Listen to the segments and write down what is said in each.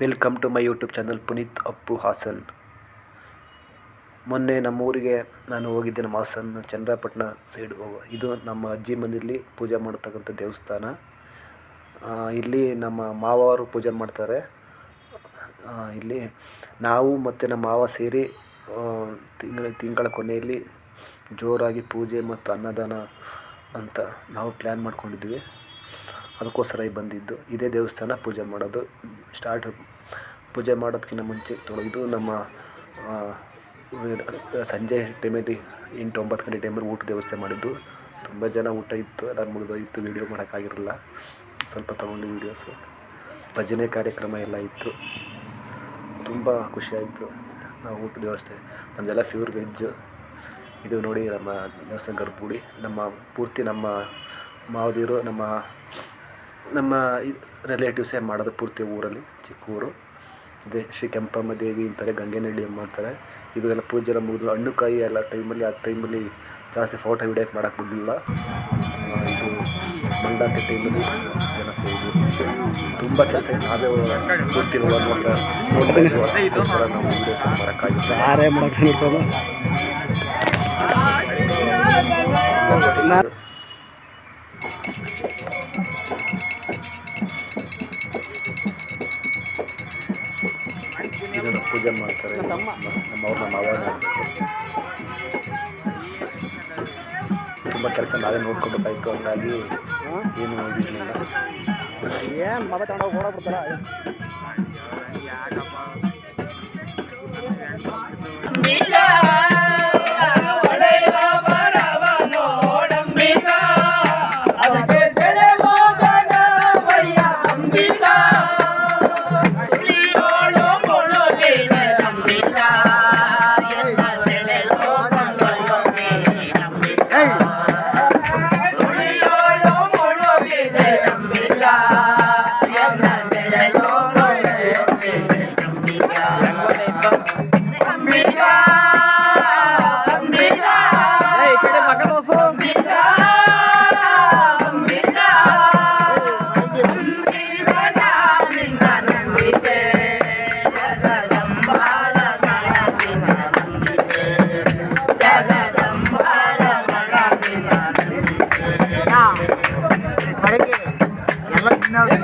Welcome to my YouTube channel Puneeth Appu Hassan ಮೊನ್ನೆ ನಮ್ಮೂರಿಗೆ ನಾನು ಹೋಗಿದ್ದೆ, ನಮ್ಮ ಹಾಸನ ಚಂದ್ರಪಟ್ಟಣ ಸೈಡ್ ಇದು ನಮ್ಮ ಅಜ್ಜಿ ಮನೆಯಲ್ಲಿ ಪೂಜೆ ಮಾಡತಕ್ಕಂಥ ದೇವಸ್ಥಾನ. ಇಲ್ಲಿ ನಮ್ಮ ಮಾವರು ಪೂಜೆ ಮಾಡ್ತಾರೆ. ಇಲ್ಲಿ ನಾವು ಮತ್ತು ನಮ್ಮ ಮಾವ ಸೇರಿ ತಿಂಗಳ ತಿಂಗಳ ಕೊನೆಯಲ್ಲಿ ಜೋರಾಗಿ ಪೂಜೆ ಮತ್ತು ಅನ್ನದಾನ ಅಂತ ನಾವು ಪ್ಲ್ಯಾನ್ ಮಾಡ್ಕೊಂಡಿದ್ವಿ. ಅದಕ್ಕೋಸ್ಕರ ಬಂದಿದ್ದು. ಇದೇ ದೇವಸ್ಥಾನ ಪೂಜೆ ಮಾಡೋದು. ಸ್ಟಾರ್ಟ್ ಪೂಜೆ ಮಾಡೋದಕ್ಕಿಂತ ಮುಂಚೆ ತೊಳೆದು ನಮ್ಮ ಸಂಜೆ ಟೈಮಲ್ಲಿ ಎಂಟು ಒಂಬತ್ತು ಗಂಟೆ ಟೈಮಲ್ಲಿ ಊಟದ ವ್ಯವಸ್ಥೆ ಮಾಡಿದ್ದು. ತುಂಬ ಜನ ಊಟ ಇತ್ತು ಎಲ್ಲ ಮುಗಿದೋಗಿತ್ತು ವೀಡಿಯೋ ಮಾಡೋಕ್ಕಾಗಿರಲಿಲ್ಲ ಸ್ವಲ್ಪ ತೊಗೊಂಡು ವೀಡಿಯೋಸು ಭಜನೆ ಕಾರ್ಯಕ್ರಮ ಎಲ್ಲ ಇತ್ತು. ತುಂಬ ಖುಷಿಯಾಯಿತು ನಾವು ಊಟದ ವ್ಯವಸ್ಥೆ. ನಮ್ಮದೆಲ್ಲ ಪ್ಯೂರ್ ವೆಜ್ ಇದು ನೋಡಿ ನಮ್ಮ ದೇವಸ್ಥಾನ ಗರ್ಭಗುಡಿ ನಮ್ಮ ಪೂರ್ತಿ ನಮ್ಮ ಮಾವದಿರು, ನಮ್ಮ ನಮ್ಮ ರಿಲೇಟಿವ್ಸೇ ಮಾಡೋದು? ಪೂರ್ತಿ ಊರಲ್ಲಿ ಚಿಕ್ಕ ಊರು ಇದೆ ಶ್ರೀ ಕೆಂಪಮ್ಮ ದೇವಿ ಅಂತಾರೆ ಗಂಗೆನಳ್ಳಿ ಅಮ್ಮ ಅಂತಾರೆ. ಇದು ಎಲ್ಲ ಪೂಜೆ ಎಲ್ಲ ಮುಗಿದು ಹಣ್ಣು ಕಾಯಿ ಎಲ್ಲ ಟೈಮಲ್ಲಿ ಆ ಟೈಮಲ್ಲಿ ಜಾಸ್ತಿ ಫೋಟೋ ವಿಡಿಯೋಕ್ಕೆ ಮಾಡೋಕ್ಕೆ ಬಿಡಲಿಲ್ಲ. ಇದು ಮಂಡಾಕೆ ಟೈಮಲ್ಲಿ ಜನ ಸೇರಿದ್ರು ತುಂಬ ಕೆಲಸ ಇದೆ ನಾವೇ ಪೂರ್ತಿ ನೋಡ್ತಾ ನೋಡ್ಬೇಕು ಅದಕ್ಕೋಸ್ಕರ ನಾವು ವೀಡಿಯೋಸ್ ಮಾಡೋಕ್ಕಾಗಿಲ್ಲ ಯಾರೇ ಮಾಡಕ್ಕೆ ಇದನ್ನು ಪೂಜೆ ಮಾಡ್ತಾರೆ. ನಮ್ಮ ನಮ್ಮ ನಾವೇ ಅವಾಗ ತುಂಬ ಕೆಲಸ ನಾವೇ ನೋಡ್ಕೋಬೇಕಾಯ್ತು. ಹಂಗಾಗಿ ಏನು ಏನು ಮಗ ತಗೊಂಡೋಗಿ ಓಡಾಡ್ಬಿಡ್ತಾರ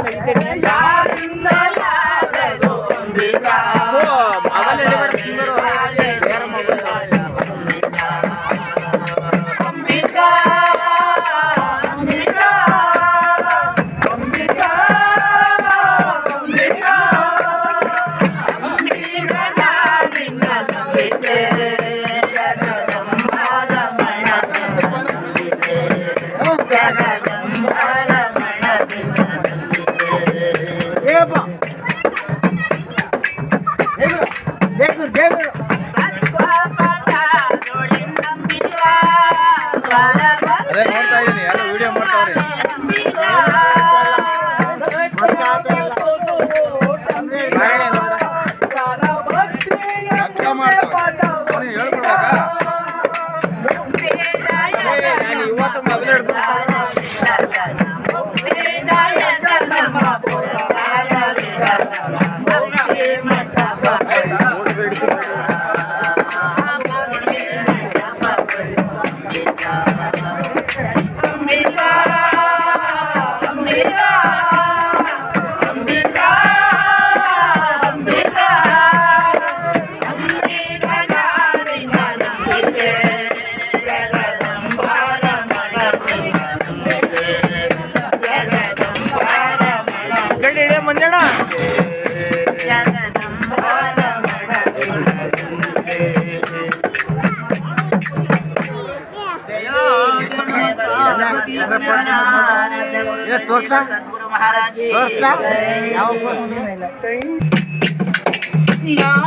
ಗೊತ್ತಾಗ್ತಲ್ವ ಇಲ್ಲಿ ಅದೇ ತೋರ್ಸ್ಲಾ? ತೋರ್ಸ್ಲಾ? ಯಾವ